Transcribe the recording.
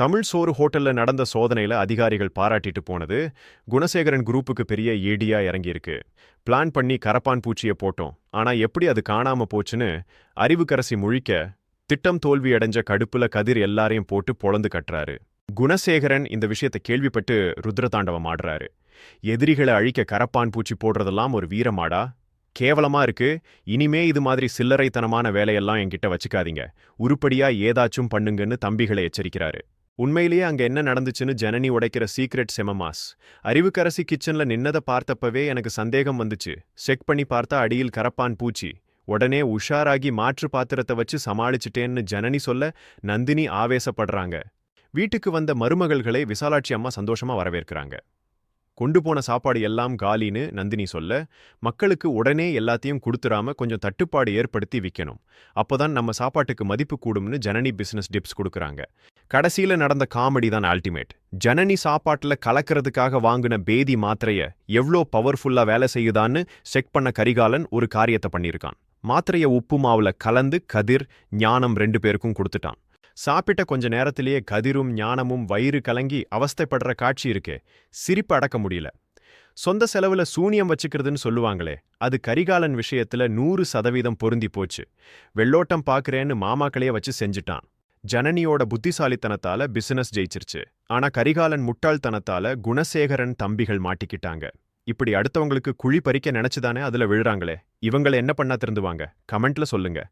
தமிழ் சோறு ஹோட்டல்ல நடந்த சோதனையில அதிகாரிகள் பாராட்டிட்டு போனது குணசேகரன் குரூப்புக்கு பெரிய ஏடியா இறங்கியிருக்கு. பிளான் பண்ணி கரப்பான் பூச்சியை போட்டோம். ஆனா எப்படி அது காணாம போச்சுன்னு அறிவுக்கரசி முழிக்க திட்டம் தோல்வி அடைஞ்ச கடுப்புல கதிர் எல்லாரையும் போட்டு பொழந்து கட்டுறாரு. குணசேகரன் இந்த விஷயத்தை கேள்விப்பட்டு ருத்ரதாண்டவம் ஆடுறாரு. எதிரிகளை அழிக்க கரப்பான் பூச்சி போடுறதெல்லாம் ஒரு வீரமாடா. கேவலமா இருக்கு. இனிமே இது மாதிரி சில்லறைத்தனமான வேலையெல்லாம் என்கிட்ட வச்சுக்காதீங்க. உருப்படியா ஏதாச்சும் பண்ணுங்கன்னு தம்பிகளை எச்சரிக்கிறாரு. உண்மையிலேயே அங்க என்ன நடந்துச்சுன்னு ஜனனி உடைக்கிற சீக்ரெட் செமமாஸ். அறிவுக்கரசி கிச்சன்ல நின்னதை பார்த்தப்பவே எனக்கு சந்தேகம் வந்துச்சு. செக் பண்ணி பார்த்தா அடியில் கரப்பான் பூச்சி. உடனே உஷாராகி மாற்று பாத்திரத்தை வச்சு சமாளிச்சிட்டேன்னு ஜனனி சொல்ல நந்தினி ஆவேசப்படுறாங்க. வீட்டுக்கு வந்த மருமகள்களை விசாலாட்சி அம்மா சந்தோஷமா வரவேற்கிறாங்க. கொண்டு போன சாப்பாடு எல்லாம் காலின்னு நந்தினி சொல்ல மக்களுக்கு உடனே எல்லாத்தையும் கொடுத்துராம கொஞ்சம் தட்டுப்பாடு ஏற்படுத்தி விற்கணும் அப்போதான் நம்ம சாப்பாட்டுக்கு மதிப்பு கூடும்னு ஜனனி பிசினஸ் டிப்ஸ் கொடுக்குறாங்க. கடைசியில் நடந்த காமெடி தான் அல்டிமேட் ஜனனி சாப்பாட்டுல கலக்கிறதுக்காக வாங்கின பேதி மாத்திரைய எவ்ளோ பவர்ஃபுல்லா வேலை செய்யுதான்னு செக் பண்ண கரிகாலன் ஒரு காரியத்தை பண்ணியிருக்கான் மாத்திரைய உப்பு மாவுல கலந்து கதிர் ஞானம் ரெண்டு பேருக்கும் கொடுத்துட்டான். சாப்பிட்ட கொஞ்ச நேரத்திலேயே கதிரும் ஞானமும் வயிறு கலங்கி அவஸ்தைப்படுற காட்சி இருக்கே. சிரிப்பு அடக்க முடியல. சொந்த செலவுல சூனியம் வச்சுக்கிறதுன்னு சொல்லுவாங்களே அது கரிகாலன் விஷயத்துல நூறு சதவீதம் பொருந்தி போச்சு. வெள்ளோட்டம் பாக்குறேன்னு மாமாக்களையே வச்சு செஞ்சுட்டான். ஜனனியோட புத்திசாலித்தனத்தால பிசினஸ் ஜெயிச்சிருச்சு. ஆனா கரிகாலன் முட்டாள்தனத்தால குணசேகரன் தம்பிகள் மாட்டிக்கிட்டாங்க. இப்படி அடுத்தவங்களுக்கு குழி பறிக்க நினைச்சுதானே அதுல விழுறாங்களே? இவங்களை என்ன பண்ணா திருந்துவாங்க? கமெண்ட்ல சொல்லுங்க.